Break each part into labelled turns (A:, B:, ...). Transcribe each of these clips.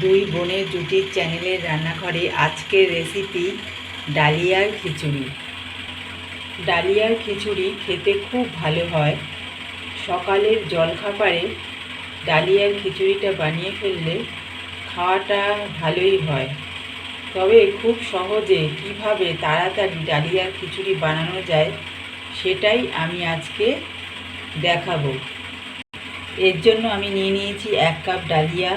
A: দুই বোনের জুটির চ্যানেলের রান্নাঘরে আজকের রেসিপি ডালিয়ার খিচুড়ি। ডালিয়ার খিচুড়ি খেতে খুব ভালো হয়। সকালের জলখাবারে ডালিয়ার খিচুড়িটা বানিয়ে ফেললে খাওয়াটা ভালোই হয়। তবে খুব সহজে কীভাবে তাড়াতাড়ি ডালিয়ার খিচুড়ি বানানো যায় সেটাই আমি আজকে দেখাবো। এর জন্য আমি নিয়ে নিয়েছি এক কাপ ডালিয়া।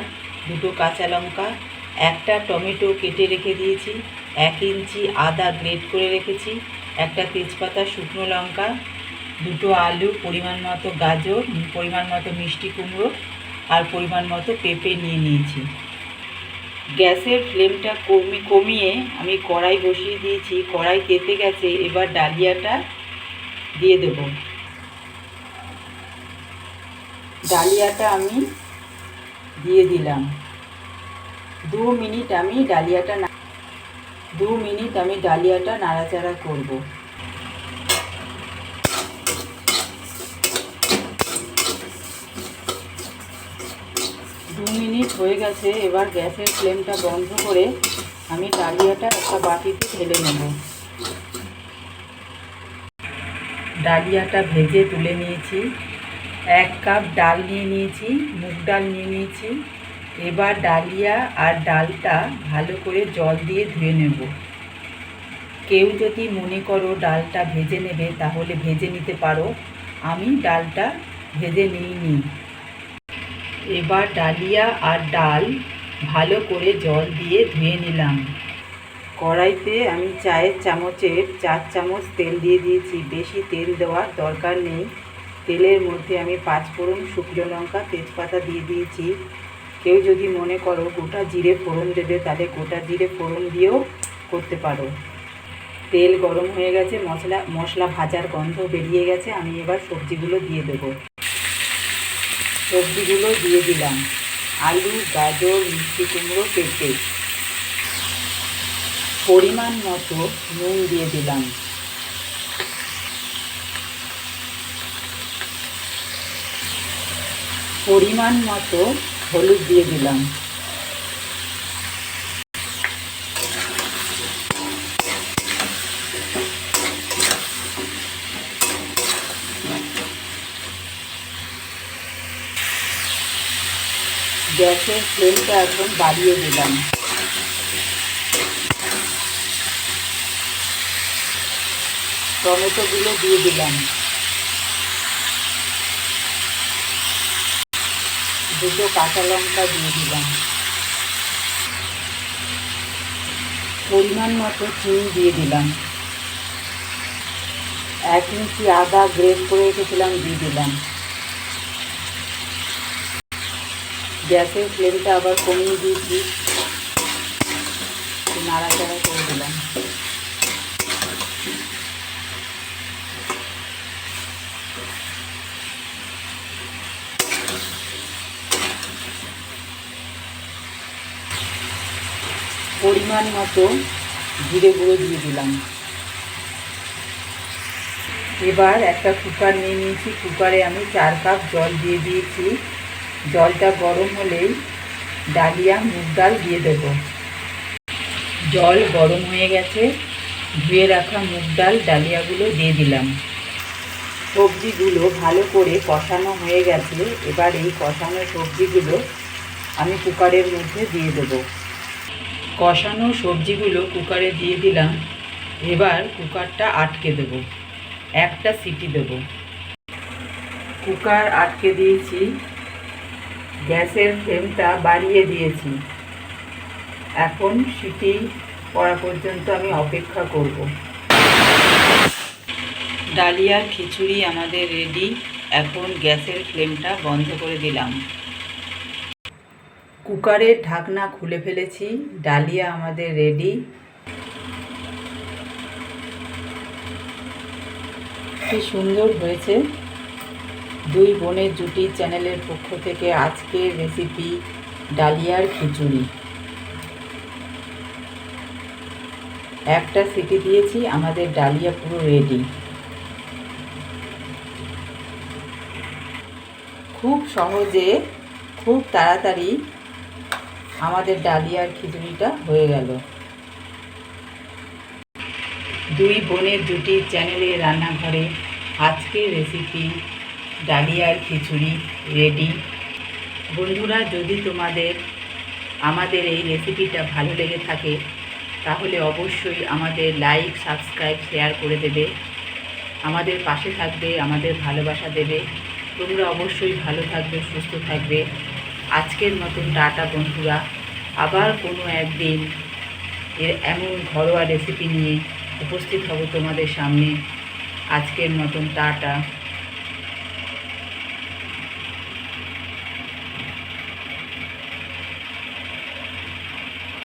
A: দুটো কাঁচা লঙ্কা, একটা টমেটো কেটে রেখে দিয়েছি, এক ইঞ্চি আদা গ্রেট করে রেখেছি, একটা তেজপাতা শুকনো লঙ্কা, দুটো আলু পরিমাণ মতো গাজর, পরিমাণ মতো মিষ্টি কুমড়ো আর পরিমাণ মতো পেঁপে নিয়ে নিয়েছি। গ্যাসের ফ্লেমটা কমি, কমিয়ে আমি কড়াই বসিয়ে দিয়েছি, কড়াই কেটে গেছে, এবার ডালিয়াটা দিয়ে দেবো। ডালিয়াটা আমি দিয়ে দিলাম। দু মিনিট আমি ডালিয়াটা দু মিনিট আমি ডালিয়াটা নাড়াচাড়া করব। দু মিনিট হয়ে গেছে, এবার গ্যাসের ফ্লেমটা বন্ধ করে আমি ডালিয়াটা একটা বাটিতে ঢেলে নেব। ডালিয়াটা ভেজে তুলে নিয়েছি। এক কাপ ডাল নিয়ে নিয়েছি, মুগ ডাল নিয়ে নিয়েছি। এবার ডালিয়া আর ডালটা ভালো করে জল দিয়ে ধুয়ে নেব। কেউ যদি মনে করো ডালটা ভেজে নেবে, তাহলে ভেজে নিতে পারো। আমি ডালটা ভেজে নিইনি। এবার ডালিয়া আর ডাল ভালো করে জল দিয়ে ধুয়ে নিলাম। কড়াইতে আমি চায়ের চামচের চার চামচ তেল দিয়ে দিয়েছি। বেশি তেল দেওয়ার দরকার নেই। তেলের মধ্যে আমি পাঁচ ফোড়ন শুকনো লঙ্কা, তেজপাতা দিয়ে দিয়েছি। কেউ যদি মনে করো গোটা জিরে ফোড়ন দেবে, তাহলে গোটা জিরে ফোড়ন দিয়েও করতে পারো। তেল গরম হয়ে গেছে, মশলা মশলা ভাজার গন্ধ বেরিয়ে গেছে, আমি এবার সবজিগুলো দিয়ে দেব। সবজিগুলো দিয়ে দিলাম। আলু, গাজর, মিষ্টি কুমড়ো, পেঁপে। পরিমাণ মতো নুন দিয়ে দিলাম। পরিমাণ মতো হলুদ দিয়ে দিলাম। গ্যাসের ফ্লেমটা এখন বাড়িয়ে দিলাম। টমেটোগুলো দিয়ে দিলাম। দুটো কাঁচা লঙ্কা দিয়ে দিলাম। পরিমাণ মতো চিনি দিয়ে দিলাম। এক ইঞ্চি আদা গ্রেট করে রেখেছিলাম, দিয়ে দিলাম। গ্যাসের ফ্লেমটা আবার কমিয়ে দিয়েছি। নাড়াচাড়া করে দিলাম। পরিমাণ মতো জিরে গুঁড়ো দিয়ে দিলাম। এবার একটা কুকার নিয়ে নিয়েছি। কুকারে আমি চার কাপ জল দিয়ে দিয়েছি। জলটা গরম হলেই ডালিয়া, মুগ ডাল দিয়ে দেব। জল গরম হয়ে গেছে। ধুয়ে রাখা মুগ ডাল, ডালিয়াগুলো দিয়ে দিলাম। সবজিগুলো ভালো করে কষানো হয়ে গেছে। এবার এই কষানো সবজিগুলো আমি কুকারের মধ্যে দিয়ে দেবো। কষানো সবজিগুলো কুকারে দিয়ে দিলাম। এবার কুকারটা আটকে দেব। একটা সিটি দেব। কুকার আটকে দিয়েছি। গ্যাসের ফ্লেমটা বাড়িয়ে দিয়েছি। এখন সিটি পড়া পর্যন্ত আমি অপেক্ষা করব। ডালিয়ার খিচুড়ি আমাদের রেডি এখন গ্যাসের ফ্লেমটা বন্ধ করে দিলাম। কুকারের ঢাকনা খুলে ফেলেছি, ডালিয়া আমাদের রেডি কি সুন্দর হয়েছে। দুই বোনের জুটি চ্যানেলের পক্ষ থেকে আজকের রেসিপি ডালিয়ার খিচুড়ি। একটা সিটি দিয়েছি, আমাদের ডালিয়া পুরো রেডি খুব সহজে, খুব তাড়াতাড়ি আমাদের ডালিয়ার খিচুড়িটা হয়ে গেল। দুই বোনের জুটির চ্যানেলে রান্নাঘরে আজকের রেসিপি ডালিয়ার খিচুড়ি রেডি বন্ধুরা, যদি তোমাদের, আমাদের এই রেসিপিটা ভালো লেগে থাকে, তাহলে অবশ্যই আমাদের লাইক সাবস্ক্রাইব শেয়ার করে দেবে। আমাদের পাশে থাকবে, আমাদের ভালোবাসা দেবে। তোমরা অবশ্যই ভালো থাকবে, সুস্থ থাকবে। আজকের মতন টাটা বন্ধুরা। আবার কোনো একদিন এর এমন ঘরোয়া রেসিপি নিয়ে উপস্থিত হব তোমাদের সামনে। আজকের মতন টাটা।